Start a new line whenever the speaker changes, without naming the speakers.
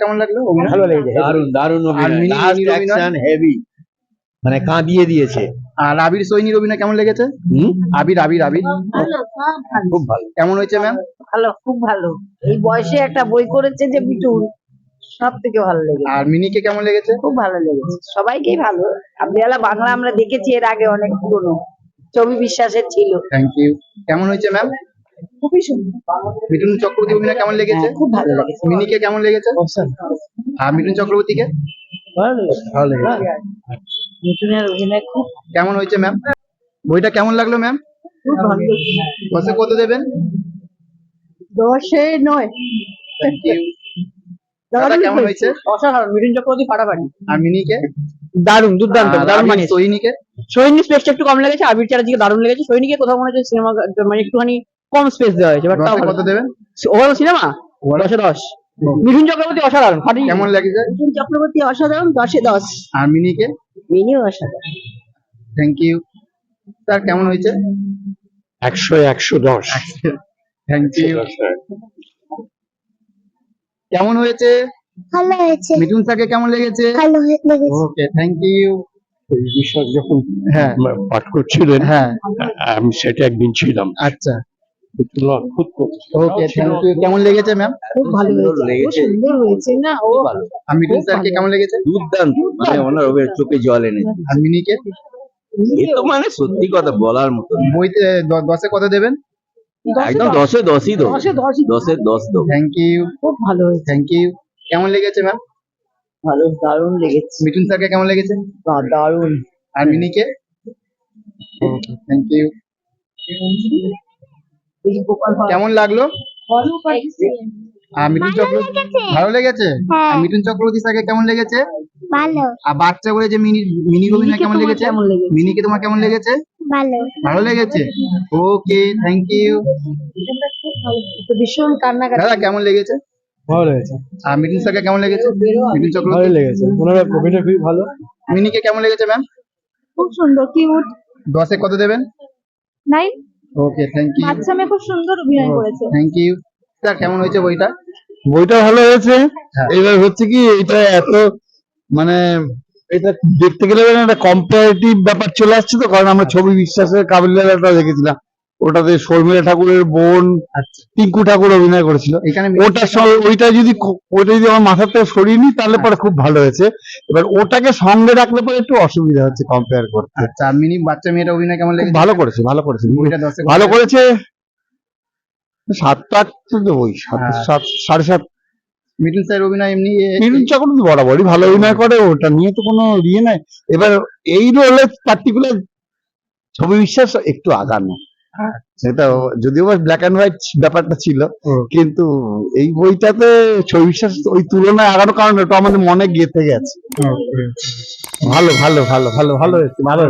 কেমন লাগল?
ভালো লেগেছে
লাস্ট অ্যাকশন হেভি মানে কাঁদিয়ে দিয়েছে।
আর আবির সৈনির অভিনয় কেমন লেগেছে? আবির আবির আবির
খুব ভালো।
কেমন হয়েছে ম্যাম
ভালো খুব ভালো। এই বয়সে একটা বই করেছে যে বিটুল সব থেকে ভালো লেগেছে।
আর মিনিকে কেমন লেগেছে?
খুব ভালো লেগেছে। সবাইকেই ভালো। কাবলিওয়ালা বাংলা আমরা দেখেছি এর আগে অনেক পুরনো। ছবি বিশ্বাসের ছিল।
থ্যাংক ইউ কেমন হয়েছে ম্যাম
খুবই সুন্দর।
মিঠুন চক্রবর্তী অভিনয় কেমন লেগেছে?
হ্যাঁ, খুব ভালো লেগেছে।
মিনিকে কেমন লেগেছে? আর মিঠুন চক্রবর্তীকে?
ভালো লেগেছে।
মিঠুনের অভিনয় খুব
কেমন হয়েছে ম্যাম বইটা কেমন লাগল ম্যাম
খুব ভালো
দশে কত দেবেন?
দশে নয়।
কেমন হয়েছে।
অসাধারণ। মিঠুন চক্রবর্তী ফাটাফাটি।
আর মিনিকে?
দুর্দান্ত দারুণ মানে
সৈনিকে
সৈনিক স্পেসটা একটু কম লেগেছে আবির চ্যাটার্জিকে দারুণ লেগেছে। সৈনিকে কোথাও মনে হচ্ছে সিনেমা মানে একটুখানি কম স্পেস দেওয়া হয়েছে বাট
দশে কত দেবেন?
ওভারঅল সিনেমা দশে দশ। মিঠুন চক্রবর্তী অসাধারণ ফাটি
কেমন লেগেছে?
মিঠুন চক্রবর্তী অসাধারণ দশে দশ।
আর মিনিকে?
মিনিও অসাধারণ।
থ্যাংক ইউ স্যার কেমন হয়েছে?
একশো একশো দশ।
থ্যাংক ইউ কেমন হয়েছে?
ভালো হয়েছে।
মিঠুন স্যারকে কেমন লেগেছে?
ভালো লেগেছে।
ওকে থ্যাংক ইউ
বিশ্বাস যখন
হ্যাঁ।
পাঠ করছিলেন
হ্যাঁ।
আমি সেটা একদিন ছিলাম।
আচ্ছা। ওকে থ্যাংক ইউ কেমন লেগেছে ম্যাম
খুব ভালো হয়েছে খুব সুন্দর হয়েছে না? ও
আর মিঠুন স্যারকে কেমন লেগেছে?
দুর্দান্ত। মানে ওনার চোখে জল এনে।
আর মিনিকে?
এ তো মানে সত্যি কথা বলার মতো
বইতে দশে কত দেবেন?
একদম দশে। দশই দেবো
দশে দশই
দশে দশ দেবো
থ্যাংক ইউ
খুব ভালো হয়েছে।
থ্যাংক ইউ কেমন লেগেছে ম্যাম
ভালো দারুণ লেগেছে।
মিঠুন স্যারকে কেমন লেগেছে?
দারুণ।
আর মিনিকে? Thank you. কেমন লাগল?
ভালো
আর মিঠুন চক্রবর্তী
লেগেছে।
ভালো লেগেছে?
হ্যাঁ।
আর মিঠুন চক্রবর্তী স্যারকে কেমন লেগেছে?
ভালো।
আর বাচ্চা বলে যে মিনি মিনি
মিনিকে
কেমন লেগেছে? মিনিকে তোমার কেমন লেগেছে?
ভালো।
ভালো লেগেছে? ওকে থ্যাংক ইউ
ভীষণ কান্নাকাটি।
দাদা কেমন লেগেছে?
ভালো লেগেছে।
আর মিঠুন স্যারকে কেমন লেগেছে? মিঠুন
ভালো লেগেছে। ওনার অভিনয় খুবই ভালো।
মিনিকে কেমন লেগেছে ম্যাম
খুব সুন্দর কিউট
দশে কত দেবেন?
নাই
ওকে থ্যাংক ইউ
বাচ্চা মেয়ে খুব সুন্দর অভিনয় করেছে।
থ্যাংক ইউ স্যার কেমন হয়েছে বইটা?
বইটা ভালো হয়েছে।
হ্যাঁ।
এবার হচ্ছে কি এটা এত মানে এটা দেখতে গেলে মানে একটা কম্পারেটিভ ব্যাপার চলে আসছে তো কারণ আমরা ছবি বিশ্বাসের কাবিল্লাটা দেখেছিলাম। ওটাতে শর্মিলা ঠাকুরের বোন টিঙ্কু ঠাকুর অভিনয় করেছিল। সঙ্গে ওইটা যদি ওইটা যদি আমার মাথার থেকে সরিয়ে নিই তাহলে পরে খুব ভালো হয়েছে। এবার ওটাকে সঙ্গে রাখলে পরে একটু অসুবিধা হচ্ছে কম্পেয়ার করতে।
আচ্ছা মিনি বাচ্চা মেয়েটা অভিনয় কেমন লেগেছে?
ভালো করেছে ভালো করেছে। ভালো করেছে। সাতটা আট তো দেবোই সাত
হ্যাঁ।
সাত সাড়ে সাত।
মিঠুন স্যার অভিনয় এমনি
মিঠুন চক্রবর্তী বরাবরই ভালো অভিনয় করে ওটা নিয়ে তো কোনো ইয়ে নাই। এবার এই রোলে পার্টিকুলার ছবি বিশ্বাস একটু আগানো। আচ্ছা। সেটা যদিও ব্ল্যাক এন্ড হোয়াইট ব্যাপারটা ছিল কিন্তু এই বইটাতে বিশ্বাস ওই তুলনায় আগানো কারণে ওটা আমাদের মনে গেঁথে গেছে। ভালো ভালো ভালো ভালো ভালো হয়েছে ভালো